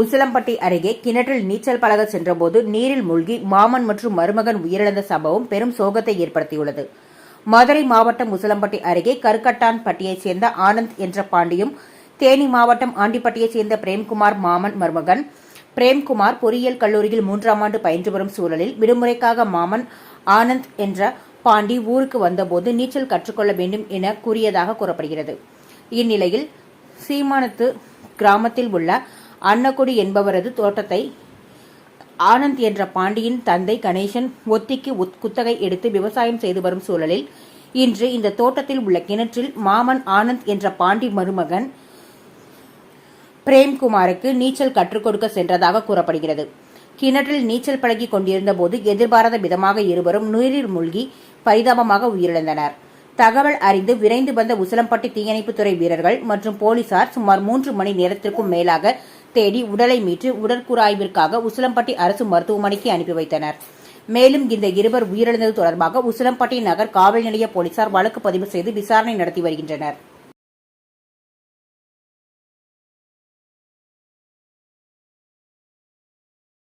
உசிலம்பட்டி அருகே கிணற்றில் நீச்சல் பழக சென்றபோது நீரில் மூழ்கி மாமன் மற்றும் மருமகன் உயிரிழந்த சம்பவம் பெரும் சோகத்தை ஏற்படுத்தியுள்ளது. மதுரை மாவட்டம் உசிலம்பட்டி அருகே கருக்கட்டான்பட்டியைச் சேர்ந்த ஆனந்த் என்ற பாண்டியும் தேனி மாவட்டம் ஆண்டிப்பட்டியைச் சேர்ந்த பிரேம்குமார் மாமன் மருமகன் பிரேம்குமார் பொறியியல் கல்லூரியில் மூன்றாம் ஆண்டு பயின்று வரும் சூழலில் விடுமுறைக்காக மாமன் ஆனந்த் என்ற பாண்டி ஊருக்கு வந்தபோது நீச்சல் கற்றுக்கொள்ள வேண்டும் என கூறியதாக கூறப்படுகிறது. இந்நிலையில் சீமானத்து கிராமத்தில் உள்ள அன்னக்குடி என்பவரது தோட்டத்தை ஆனந்த் என்ற பாண்டியின் தந்தை கணேசன் ஒத்திக்கு உத்- குத்தகை எடுத்து விவசாயம் செய்து வரும் சூழலில் இன்று இந்த தோட்டத்தில் உள்ள கிணற்றில் மாமன் ஆனந்த் என்ற பாண்டி மருமகன் பிரேம்குமாருக்கு நீச்சல் கற்றுக் கொடுக்க சென்றதாக கூறப்படுகிறது. கிணற்றில் நீச்சல் பழகி கொண்டிருந்த போது எதிர்பாராத விதமாக இருவரும் நீரில் மூழ்கி பரிதாபமாக உயிரிழந்தனர். தகவல் அறிந்து விரைந்து வந்த உசிலம்பட்டி தீயணைப்புத்துறை வீரர்கள் மற்றும் போலீசார் சுமார் மூன்று மணி நேரத்திற்கும் மேலாக தேடி உடலை மீட்டு உடற்கூறாய்விற்காக உசிலம்பட்டி அரசு மருத்துவமனைக்கு அனுப்பி வைத்தனர். மேலும் இந்த இருவர் உயிரிழந்தது தொடர்பாக உசிலம்பட்டி நகர் காவல் நிலைய போலீசார் வழக்கு பதிவு செய்து விசாரணை நடத்தி வருகின்றனர்.